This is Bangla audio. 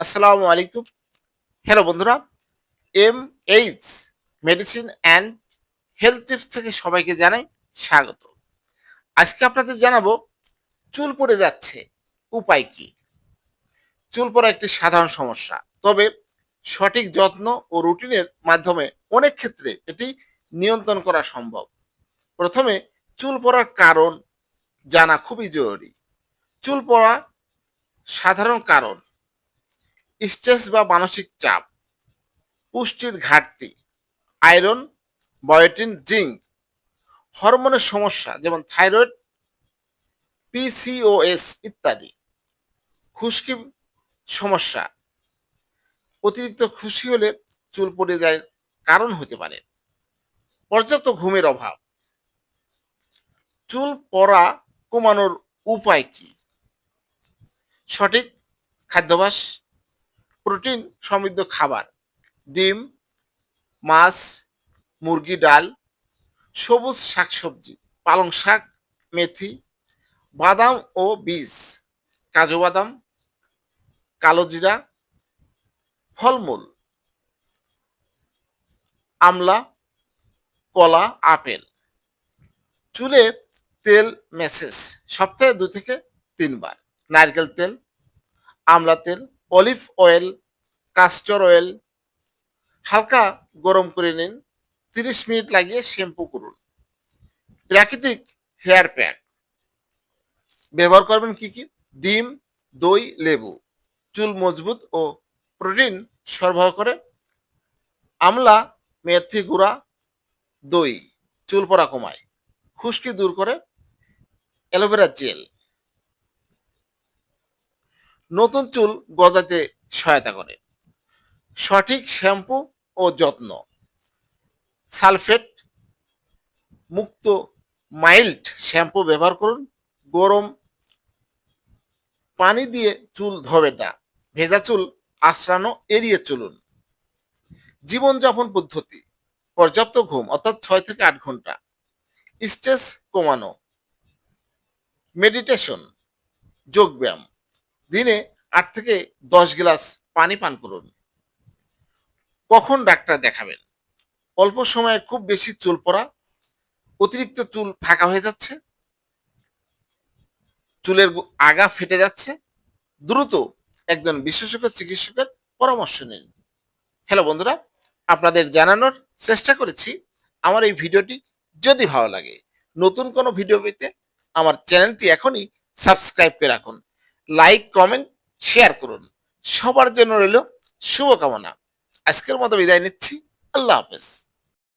আসসালামু আলাইকুম। হ্যালো বন্ধুরা M H medicine and health tips থেকে সবাইকে জানাই স্বাগত। আজকে আপনাদের জানাব, চুল পড়ে যাচ্ছে উপায় কি? চুল পড়া একটি সাধারণ সমস্যা, তবে সঠিক যত্ন ও রুটিনের মাধ্যমে অনেক ক্ষেত্রে এটি নিয়ন্ত্রণ করা সম্ভব। প্রথমে, চুল পড়ার কারণ জানা খুবই জরুরি। চুল পড়া সাধারণ কারণ স্ট্রেস বা মানসিক চাপ, পুষ্টির ঘাটতি, আয়রন, বায়োটিন, জিঙ্ক, হরমোনের সমস্যা যেমন থাইরয়েড পিসিওএস ইত্যাদি, খুশকি সমস্যা, অতিরিক্ত খুশি হলে চুল পড়ে যায় কারণ হতে পারে, পর্যাপ্ত ঘুমের অভাব, চুল পড়া কমানোর উপায় কি, সঠিক খাদ্যাভ্যাস প্রোটিন সমৃদ্ধ খাবার। ডিম, মাছ, মুরগি, ডাল, সবুজ শাকসবজি, পালং শাক, মেথি, বাদাম ও বীজ, কাজু বাদাম, কালো জিরা, ফলমূল, আমলা, কলা, আপেল। চুলে তেল মেসেজ, সপ্তাহে দু থেকে তিনবার। নারকেল তেল, আমলা তেল অলিভ অয়েল কাস্টর অয়েল হালকা গরম করে নিন, তিরিশ মিনিট লাগিয়ে শ্যাম্পু করুন। প্রাকৃতিক হেয়ার প্যাক। ব্যবহার করবেন কি কি? ডিম, দই, লেবু। চুল মজবুত ও প্রোটিন সরবরাহ করে। আমলা, মেথি গুঁড়া, দই, চুল পড়া কমায়। খুশকি দূর করে। Aloe vera gel. নতুন চুল গজাতে সহায়তা করে। সঠিক শ্যাম্পু ও যত্ন। সালফেট মুক্ত মাইল্ড শ্যাম্পু ব্যবহার করুন। গরম পানি দিয়ে চুল ধোবে না। ভেজা চুল আশ্রানো এড়িয়ে চলুন। জীবনযাপন পদ্ধতি। পর্যাপ্ত ঘুম, অর্থাৎ ছয় থেকে আট ঘণ্টা। স্ট্রেস কমানো। মেডিটেশন, যোগব্যায়াম। দিনে আট থেকে দশ গ্লাস পানি পান করুন। কখন ডাক্তার দেখাবেন? অল্প সময়ে খুব বেশি চুল পড়া, অতিরিক্ত চুল ফাঁকা হয়ে যাচ্ছে, চুলের আগা ফেটে যাচ্ছে, দ্রুত একজন বিশেষজ্ঞ চিকিৎসকের পরামর্শ নিন। হ্যালো বন্ধুরা, আপনাদের জানানোর চেষ্টা করেছি। আমার এই ভিডিওটি যদি ভালো লাগে, নতুন কোনো ভিডিও পেতে আমার চ্যানেলটি এখনই সাবস্ক্রাইব করে রাখুন। লাইক কমেন্ট শেয়ার করুন। সবার জন্য রইল শুভকামনা। আজকের মতো বিদায় নিচ্ছি। আল্লাহ হাফেজ।